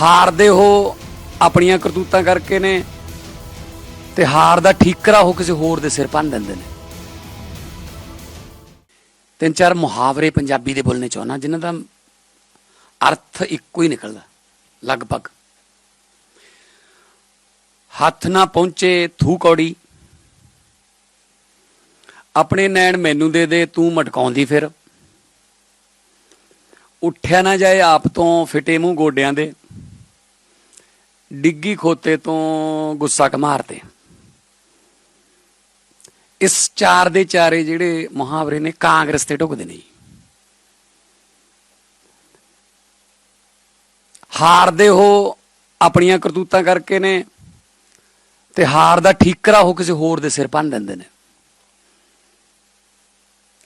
ਹਾਰਦੇ ਹੋ, ਆਪਣੀਆਂ ਕਰਤੂਤਾਂ ਕਰਕੇ ਨੇ, ਤੇ ਹਾਰ ਦਾ ਠੀਕਰਾ ਉਹ ਕਿਸੇ ਹੋਰ ਦੇ ਸਿਰ ਭੰਨ ਦਿੰਦੇ ਨੇ। ਤਿੰਨ ਚਾਰ ਮੁਹਾਵਰੇ ਪੰਜਾਬੀ ਦੇ ਬੋਲਣੇ ਚਾਹਣਾ ਜਿਨ੍ਹਾਂ ਦਾ ਅਰਥ ਇੱਕੋ ਹੀ ਨਿਕਲਦਾ, ਲਗਭਗ। ਹੱਥ ਨਾ ਪਹੁੰਚੇ ਥੂ ਕੌੜੀ, ਆਪਣੇ ਨੈਣ ਮੈਨੂੰ ਦੇ ਦੇ, ਤੂੰ ਮਟਕਾਉਂਦੀ ਫਿਰ। ਉੱਠਿਆ ਨਾ ਜਾਏ ਆਪ ਤੋਂ, ਫਿਟੇ ਮੂੰਹ ਗੋਡਿਆਂ ਦੇ। ਡਿੱਗੀ ਖੋਤੇ ਤੋਂ ਗੁੱਸਾ ਕਮਾਰਦੇ ਇਸ ਚਾਰ ਦੇ ਚਾਰੇ ਜਿਹੜੇ ਮੁਹਾਵਰੇ ਨੇ ਕਾਂਗਰਸ ਤੇ ਢੁਕਦੇ ਨੇ ਜੀ। ਹਾਰਦੇ ਹੋ ਆਪਣੀਆਂ ਕਰਤੂਤਾਂ ਕਰਕੇ ਨੇ ਤੇ ਹਾਰ ਦਾ ਠੀਕਰਾ ਉਹ ਕਿਸੇ ਹੋਰ ਦੇ ਸਿਰ ਭੰਨ ਦਿੰਦੇ ਨੇ।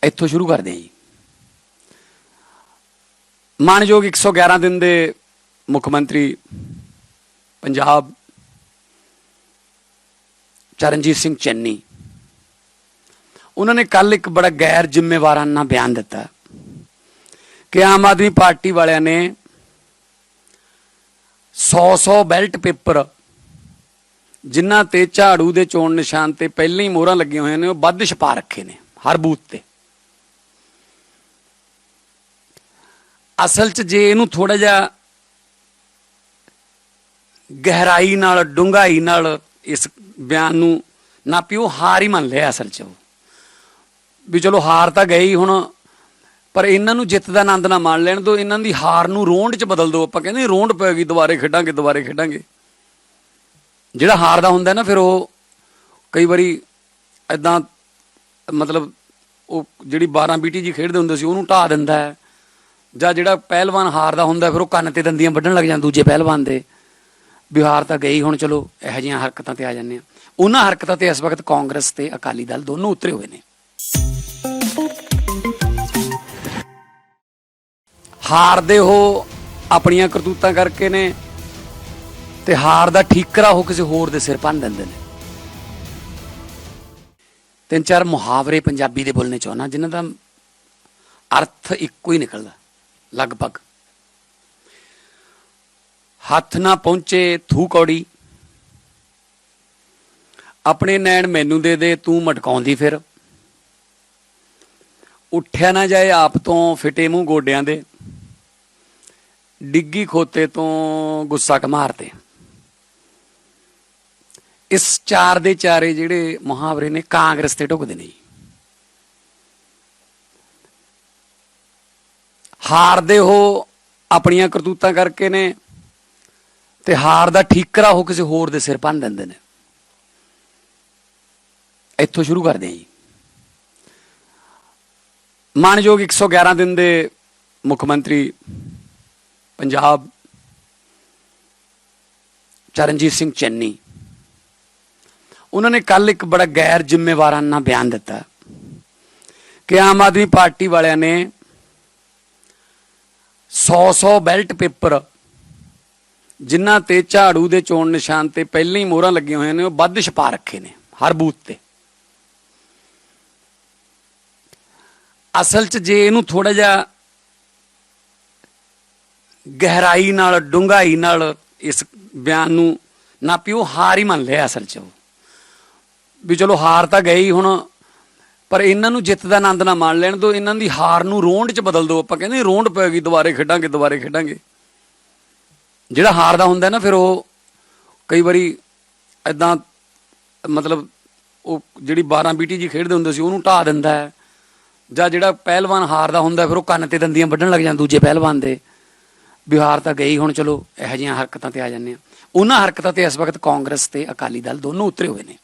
ਇੱਥੋਂ ਸ਼ੁਰੂ ਕਰਦੇ ਹਾਂ ਜੀ। ਮਾਨਯੋਗ 111 ਦਿਨ ਦੇ ਮੁੱਖ ਮੰਤਰੀ ਪੰਜਾਬ ਚਰਨਜੀਤ ਸਿੰਘ ਚੰਨੀ। ਉਹਨਾਂ ਨੇ ਕੱਲ ਇੱਕ ਬੜਾ ਗੈਰ ਜ਼ਿੰਮੇਵਾਰਾਨਾ ਬਿਆਨ ਦਿੱਤਾ ਕਿ ਆਮ ਆਦਮੀ ਪਾਰਟੀ ਵਾਲਿਆਂ ਨੇ 100-100 ਬੈਲਟ ਪੇਪਰ ਜਿਨ੍ਹਾਂ ਤੇ ਝਾੜੂ ਦੇ ਚੋਣ ਨਿਸ਼ਾਨ ਤੇ ਪਹਿਲਾਂ ਹੀ ਮੋਹਰਾਂ ਲੱਗੀਆਂ ਹੋਈਆਂ ਨੇ, ਉਹ ਵੱਧ ਛਪਾ ਰੱਖੇ ਨੇ ਹਰ ਬੂਥ ਤੇ। ਅਸਲ 'ਚ ਜੇ ਇਹਨੂੰ ਥੋੜਾ ਜਿਹਾ ਗਹਿਰਾਈ ਨਾਲ, ਡੂੰਘਾਈ ਨਾਲ ਇਸ ਬਿਆਨ ਨੂੰ ਨਾ ਨਾਪਿਓ ਹਾਰ ਹੀ ਮੰਨ ਲਿਆ ਅਸਲ 'ਚ ਉਹ। ਵੀ ਚਲੋ ਹਾਰ ਤਾਂ ਗਈ ਹੁਣ, ਪਰ ਇਹਨਾਂ ਨੂੰ ਜਿੱਤ ਦਾ ਆਨੰਦ ਨਾ ਮਾਣ ਲੈਣ ਦੋ, ਇਹਨਾਂ ਦੀ ਹਾਰ ਨੂੰ ਰੋਂਡ 'ਚ ਬਦਲ ਦਿਓ ਆਪਾਂ ਕਹਿੰਦੇ ਰੋਂਡ ਪੈ ਗਈ, ਦੁਬਾਰੇ ਖੇਡਾਂਗੇ ਦੁਬਾਰੇ ਖੇਡਾਂਗੇ। ਜਿਹੜਾ ਹਾਰਦਾ ਹੁੰਦਾ ਨਾ ਫਿਰ ਉਹ ਕਈ ਵਾਰੀ ਐਦਾਂ ਮਤਲਬ ਉਹ ਜਿਹੜੀ 12 ਬੀਟੀ ਜੀ ਖੇਡਦੇ ਹੁੰਦੇ ਸੀ, ਉਹਨੂੰ ਢਾ ਦਿੰਦਾ ਹੈ। ਜਾਂ ਜਿਹੜਾ ਪਹਿਲਵਾਨ ਹਾਰਦਾ ਹੁੰਦਾ, ਫਿਰ ਉਹ ਕੰਨ ਤੇ ਦੰਦੀਆਂ ਵੱਢਣ ਲੱਗ ਜਾਂਦਾ ਦੂਜੇ ਪਹਿਲਵਾਨ ਦੇ। ਬਿਹਾਰ ਤਾਂ ਗਈ ਹੁਣ ਚਲੋ ਇਹੋ ਜਿਹੀਆਂ ਹਰਕਤਾਂ ਤੇ ਆ ਜਾਂਦੇ ਆ ਉਹਨਾਂ ਹਰਕਤਾਂ ਤੇ ਇਸ ਵਕਤ ਕਾਂਗਰਸ ਤੇ ਅਕਾਲੀ ਦਲ ਦੋਨੋਂ ਉਤਰੇ ਹੋਏ ਨੇ। ਹਾਰਦੇ ਹੋ ਆਪਣੀਆਂ ਕਰਤੂਤਾਂ ਕਰਕੇ ਨੇ ਤੇ ਹਾਰ ਦਾ ਠੀਕਰਾ ਉਹ ਕਿਸੇ ਹੋਰ ਦੇ ਸਿਰ ਭੰਨ ਦਿੰਦੇ ਨੇ। ਤਿੰਨ ਚਾਰ ਮੁਹਾਵਰੇ ਪੰਜਾਬੀ ਦੇ ਬੋਲਣੇ ਚਾਹਣਾ ਜਿਨ੍ਹਾਂ ਦਾ ਅਰਥ ਇੱਕੋ ਹੀ ਨਿਕਲਦਾ, ਲਗਭਗ। ਹੱਥ ਨਾ ਪਹੁੰਚੇ ਥੂ ਕੌੜੀ। ਆਪਣੇ ਨੈਣ ਮੈਨੂੰ ਦੇ ਦੇ, ਤੂੰ ਮਟਕਾਉਂਦੀ ਫਿਰ। ਉੱਠਿਆ ਨਾ ਜਾਏ ਆਪ ਤੋਂ ਫਿਟੇ ਮੂੰਹ ਗੋਡਿਆਂ ਦੇ। ਡਿੱਗੀ ਖੋਤੇ ਤੋਂ ਗੁੱਸਾ ਕਮਾਰਦੇ ਇਸ ਚਾਰ ਦੇ ਚਾਰੇ ਜਿਹੜੇ ਮੁਹਾਵਰੇ ਨੇ, ਕਾਂਗਰਸ ਤੇ ਢੁਕਦੇ ਨੇ ਜੀ। ਹਾਰਦੇ ਹੋ ਆਪਣੀਆਂ ਕਰਤੂਤਾਂ ਕਰਕੇ ਨੇ ਤੇ ਹਾਰ ਦਾ ਠੀਕਰਾ ਉਹ ਕਿਸੇ ਹੋਰ ਦੇ ਸਿਰ ਭੰਨ ਦਿੰਦੇ ਨੇ। ਇੱਥੋਂ ਸ਼ੁਰੂ ਕਰਦੇ ਹਾਂ ਜੀ। ਮਾਨਯੋਗ 111 ਦਿਨ ਦੇ ਮੁੱਖ ਮੰਤਰੀ ਪੰਜਾਬ ਚਰਨਜੀਤ ਸਿੰਘ ਚੰਨੀ, ਉਹਨਾਂ ਨੇ ਕੱਲ ਇੱਕ ਬੜਾ ਗੈਰ ਜ਼ਿੰਮੇਵਾਰਾਨਾ ਬਿਆਨ ਦਿੱਤਾ ਕਿ ਆਮ ਆਦਮੀ ਪਾਰਟੀ ਵਾਲਿਆਂ ਨੇ 100-100 ਬੈਲਟ ਪੇਪਰ ਜਿਨ੍ਹਾਂ ਤੇ ਝਾੜੂ ਦੇ ਚੋਣ ਨਿਸ਼ਾਨ ਤੇ ਪਹਿਲਾਂ ਹੀ ਮੋਹਰਾਂ ਲੱਗੀਆਂ ਹੋਈਆਂ ਨੇ, ਉਹ ਵੱਧ ਛਪਾ ਰੱਖੇ ਨੇ, ਹਰ ਬੂਥ ਤੇ। ਅਸਲ 'ਚ ਜੇ ਇਹਨੂੰ ਥੋੜਾ ਜਿਹਾ ਗਹਿਰਾਈ ਨਾਲ, ਡੂੰਘਾਈ ਨਾਲ ਇਸ ਬਿਆਨ ਨੂੰ ਨਾ ਨਾਪਿਓ ਹਾਰ ਹੀ ਮੰਨ ਲਿਆ ਅਸਲ 'ਚ ਉਹ। ਵੀ ਚਲੋ ਹਾਰ ਤਾਂ ਗਈ ਹੁਣ, ਪਰ ਇਹਨਾਂ ਨੂੰ ਜਿੱਤ ਦਾ ਆਨੰਦ ਨਾ ਮਾਣ ਲੈਣ ਦਿਓ ਇਹਨਾਂ ਦੀ ਹਾਰ ਨੂੰ ਰੋਂਡ 'ਚ ਬਦਲ ਦਿਓ ਆਪਾਂ ਕਹਿੰਦੇ ਰੋਂਡ ਪੈ ਗਈ, ਦੁਬਾਰੇ ਖੇਡਾਂਗੇ ਦੁਬਾਰੇ ਖੇਡਾਂਗੇ। ਜਿਹੜਾ ਹਾਰਦਾ ਹੁੰਦਾ ਨਾ, ਫਿਰ ਉਹ ਕਈ ਵਾਰੀ ਐਦਾਂ ਮਤਲਬ ਉਹ ਜਿਹੜੀ 12 ਬੀਟੀ ਜੀ ਖੇਡਦੇ ਹੁੰਦੇ ਸੀ, ਉਹਨੂੰ ਢਾ ਦਿੰਦਾ ਹੈ। ਜਾਂ ਜਿਹੜਾ ਪਹਿਲਵਾਨ ਹਾਰਦਾ ਹੁੰਦਾ, ਫਿਰ ਉਹ ਕੰਨ ਤੇ ਦੰਦੀਆਂ ਵੱਢਣ ਲੱਗ ਜਾਂਦਾ, ਦੂਜੇ ਪਹਿਲਵਾਨ ਦੇ। ਬਿਹਾਰ ਤਾਂ ਗਈ, ਹੁਣ ਚਲੋ ਇਹੋ ਜਿਹੀਆਂ ਹਰਕਤਾਂ ਤੇ ਆ ਜਾਂਦੇ ਆ ਉਹਨਾਂ ਹਰਕਤਾਂ ਤੇ ਇਸ ਵਕਤ ਕਾਂਗਰਸ ਤੇ ਅਕਾਲੀ ਦਲ ਦੋਨੋਂ ਉਤਰੇ ਹੋਏ ਨੇ।